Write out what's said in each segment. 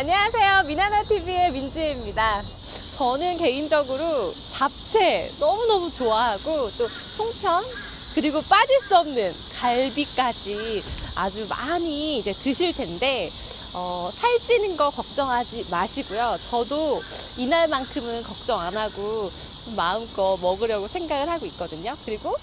안녕하세요. 미나나TV의 민지혜입니다. 저는 개인적으로 잡채 너무너무 좋아하고 또 송편 그리고 빠질 수 없는 갈비까지 아주 많이 이제 드실 텐데 어, 살찌는 거 걱정하지 마시고요. 저도 이날만큼은 걱정 안 하고 마음껏 먹으려고 생각을 하고 있거든요. 그리고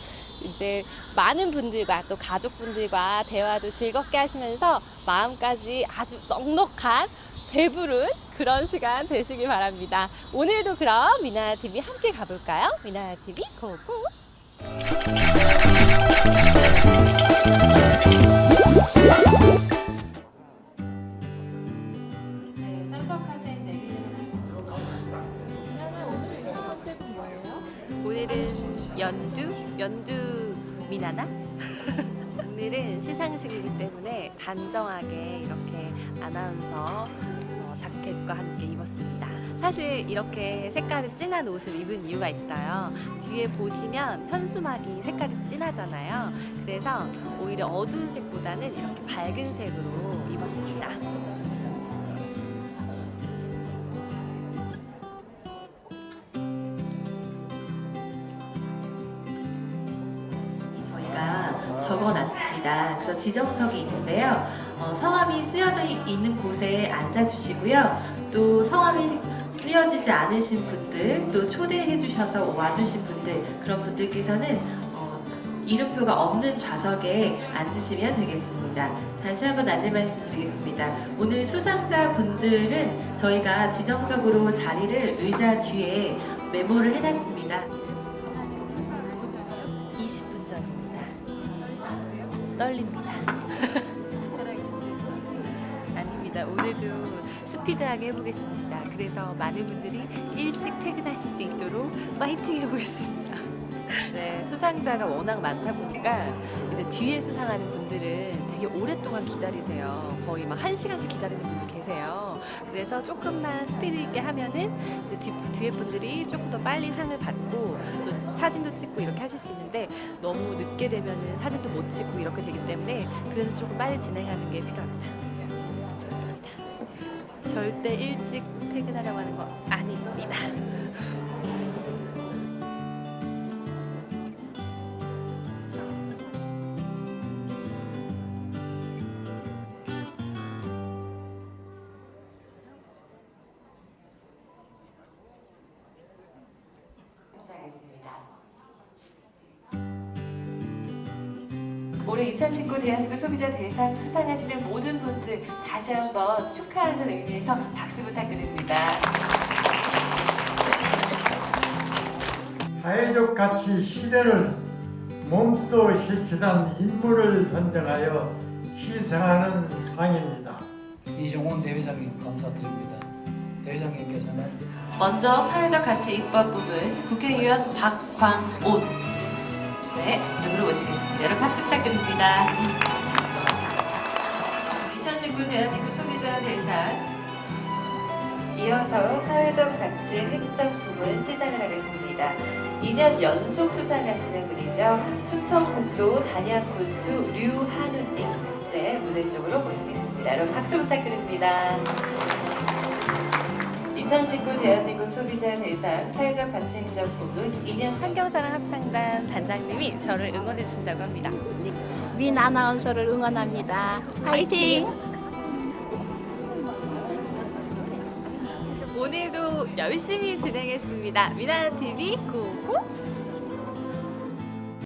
이제 많은 분들과 또 가족분들과 대화도 즐겁게 하시면서 마음까지 아주 넉넉한 배부른 그런 시간 되시길 바랍니다. 오늘도 그럼 미나TV 함께 가볼까요? 미나TV 고고! 네, 참석하신 뭐예요? 오늘은 연두? 연두 미나나? 오늘은 시상식이기 때문에 단정하게 이렇게 아나운서 어, 자켓과 함께 입었습니다. 사실 이렇게 색깔이 진한 옷을 입은 이유가 있어요. 뒤에 보시면 현수막이 색깔이 진하잖아요. 그래서 오히려 어두운 색보다는 이렇게 밝은 색으로 입었습니다. 적어놨습니다. 그래서 지정석이 있는데요. 어, 성함이 쓰여져 이- 있는 곳에 앉아주시고요. 또 성함이 쓰여지지 않으신 분들, 또 초대해 주셔서 와주신 분들, 그런 분들께서는 어, 이름표가 없는 좌석에 앉으시면 되겠습니다. 다시 한번 안내 말씀드리겠습니다. 오늘 수상자 분들은 저희가 지정석으로 자리를 의자 뒤에 메모를 해놨습니다. 떨립니다. 아닙니다. 오늘도 스피드하게 해보겠습니다. 그래서 많은 분들이 일찍 퇴근하실 수 있도록 파이팅 해보겠습니다. 이제 수상자가 워낙 많다 보니까 이제 뒤에 수상하는 분들은 되게 오랫동안 기다리세요. 거의 막 한 시간씩 기다리는 분들 계세요. 그래서 조금만 스피드 있게 하면은 뒤, 뒤에 분들이 조금 더 빨리 상을 받고 또 사진도 찍고 이렇게 하실 수 있는데 너무 늦게 되면은 사진도 못 찍고 이렇게 되기 때문에 그래서 조금 빨리 진행하는 게 필요합니다. 그렇습니다. 절대 일찍 퇴근하려고 하는 거 아닙니다. 올해 2019 대한민국 소비자 대상 수상하시는 모든 분들 다시 한번 축하하는 의미에서 박수 부탁드립니다. 사회적 가치 실현을 몸소 실천한 인물을 선정하여 시상하는 상입니다. 이종원 대회장님 감사드립니다. 대회장님께서는 먼저 사회적 가치 입법 부분 국회의원 박광온 네, 이쪽으로 오시겠습니다. 여러분 박수 부탁드립니다. 2019 대한민국 소비자 대상 이어서 사회적 가치 행정 부문 시상을 하겠습니다. 2년 연속 수상하시는 분이죠. 충청북도 단양 군수 류한우님. 네, 무대 쪽으로 모시겠습니다. 여러분 박수 부탁드립니다. 2019 대한민국 소비자 대상 사회적 가치 행정 부문 2년 환경사랑 합창단 단장님이 저를 응원해 주신다고 합니다. 민 아나운서를 응원합니다. 화이팅! 오늘도 열심히 진행했습니다. 미나 TV 고고